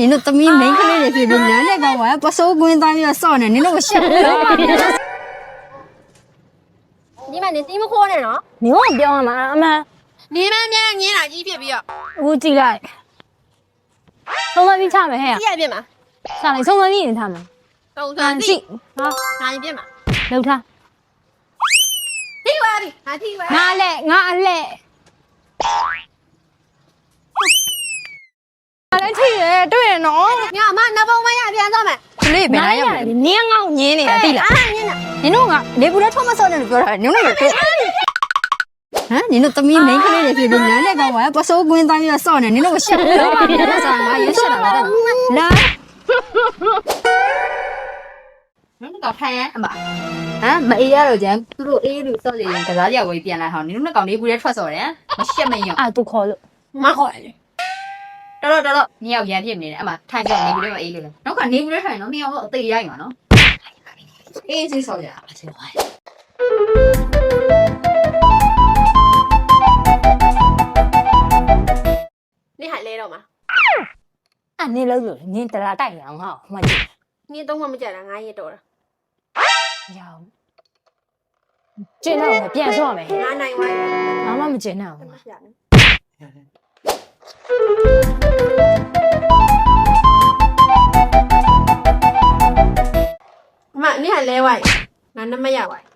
နင်တို့သမီးမိန်းကလေးတွေဖြစ်ပြီးလမ်းတဲ့ကောင်ကပစိုးကွင်းသားပြီးတော့စော့နေနင်တို့ကိုရှက်လို့ပါဒီမှာနေတီးမခိုးနဲ့နော်မင်းကပြောရမှာအမှန်နေမမြန်းငင်းတာကြီးဖြစ်ပြီးတော့ဦးကြည့်လိုက်ဆုံးမပြီးချမယ်ဟဲ့ကြည့်ရပြစ်မှာဆာလိုက်ဆုံးမပြီးရင်ထားမယ်တုံတန်သွန်စီစီဟာနိုင်ပြစ်မှာလှုပ်ထားထိသွားပြီဟာထိသွားငါလက်ငါအလ က်အဲ့ဒါထိရတွေ့ရနော်ညမနဘုံမရပြန်သွားမယ်ကလေးဘယ်လာရောက်လဲနင်းငောက်ညင်းနေတာသိလားအာငင်းတာနင်တို့ကနေဘူးလည်းထုံးမစော့နဲ့လို့ပြောတာနင်တို့လည်းတွေ့ဟမ်နင်တို့သမီးမိန်းကလေးတွေဖြစ်ပြီးလမ်းတဲ့ကောင်ကပစိုးကွင်းသားပြီးတော့စော့နေနင်တို့ကိုရှက်လို့ပါဆာငါရွှေရှက်တာပါလာနင်တို့ကထိုင်ရအမဟမ်မအေးရတော့ကျန်သူတို့အေးလို့စော့လေရင်ကစားကြဝေးပြန်လာဟောနင်တို့နဲ့ကောင်လေးဘူးလည်းထွက်စော့တယ်မရှက်မယုံအဲ့သူခေါ်လို့မခေါ်ရလေ တော်တော်တော်တော်ညောင်ရန်ဖြစ်နေတယ်အမထိုင်ကြနေဘူးလည်းမအေးလို့လေနောက်ကနေဘူးလည်းထိုင်နော်ညောင်တော့အသေးရိုက်မှာနော်အေးစီစော့ရအချင်းပါနေဟိုင်လဲတော့မှာအဲ့နင်းလို့လို့နင်းတရာတိုက်ရအောင်ဟောမှကြည့်နေသုံးမမကြတာငါရတော့တာရအောင်ကျင်းတော့မယ်ပြန်ဆော့မယ်ငါနိုင်ဝိုင်းဘာမှမကျင်းတော့မဘူးရ ဘူးအမနေဟိုင်လဲဝိုင်းငါနမရဝိုင်း